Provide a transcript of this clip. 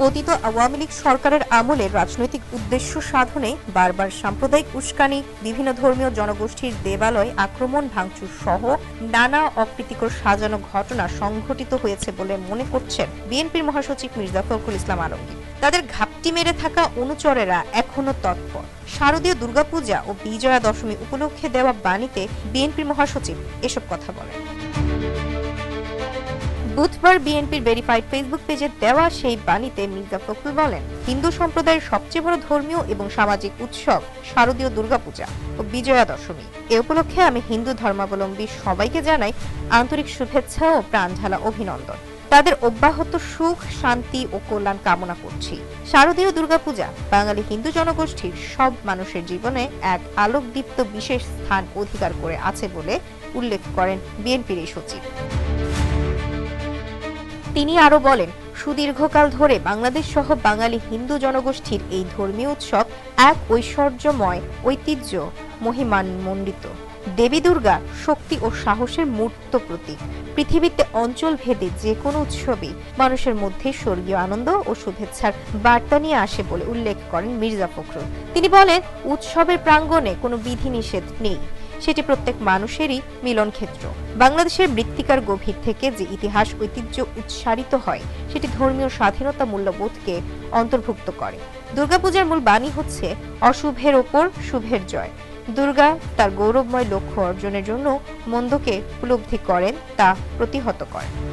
পতিত আওয়ামী লীগ সরকারের আমলে রাজনৈতিক উদ্দেশ্য সাধনে বারবার সাম্প্রদায়িক উস্কানি, বিভিন্ন ধর্মীয় জনগোষ্ঠীর দেবালয় আক্রমণ ভাঙচুর সহ নানা অপ্রীতিকর সাজানো ঘটনা সংঘটিত হয়েছে বলে মনে করছেন বিএনপির মহাসচিব মির্জা ফখরুল ইসলাম আলমগীর। তাদের ঘাপটি মেরে থাকা অনুচরেরা এখনও তৎপর। শারদীয় দুর্গাপূজা ও বিজয়া দশমী উপলক্ষে দেওয়া বাণীতে বিএনপির মহাসচিব এসব কথা বলেন। বুধবার বিএনপির ভেরিফাইড ফেসবুক পেজে দেওয়া সেই বাণীতে মির্জা ফখরুল বলেন, হিন্দু সম্প্রদায়ের সবচেয়ে বড় ধর্মীয় এবং সামাজিক উৎসব শারদীয় দুর্গাপূজা ও বিজয়া দশমী এ উপলক্ষে আমি হিন্দু ধর্মাবলম্বী সবাইকে জানাই আন্তরিক শুভেচ্ছা ও প্রাণঝালা অভিনন্দন। তাদের অব্যাহত সুখ, শান্তি ও কল্যাণ কামনা করছি। শারদীয় দুর্গাপূজা বাঙালি হিন্দু জনগোষ্ঠীর সব মানুষের জীবনে এক আলোকদীপ্ত বিশেষ স্থান অধিকার করে আছে বলে উল্লেখ করেন বিএনপির এই সচিব। তিনি আরও বলেন, সুদীর্ঘকাল ধরে বাংলাদেশ সহ বাঙালি হিন্দু জনগোষ্ঠীর এই ধর্মীয় উৎসব এক ঐশ্বর্যময়, ঐতিহ্য মহিমান্বিত। দেবী দুর্গা শক্তি ও সাহসের মূর্ত প্রতীক। পৃথিবীতে অঞ্চল ভেদে যে কোনো উৎসবই মানুষের মধ্যে স্বর্গীয় আনন্দ ও শুভেচ্ছার বার্তা নিয়ে আসে বলে উল্লেখ করেন মির্জা ফখরুল। তিনি বলেন, উৎসবের প্রাঙ্গণে কোনো বিধিনিষেধ নেই। সেটি প্রত্যেক মানুষেরই মিলন ক্ষেত্র বাংলাদেশের বৃত্তিকার গভীর থেকে যে ইতিহাস ঐতিহ্য উৎসারিত হয়, সেটি ধর্মীয় স্বাধীনতা মূল্যবোধকে অন্তর্ভুক্ত করে। দুর্গাপূজার মূল বাণী হচ্ছে, অশুভের ওপর শুভের জয়। দুর্গা তার গৌরবময় লক্ষ্য অর্জনের জন্য মন্দকে উপলব্ধি করেন, তা প্রতিহত করেন।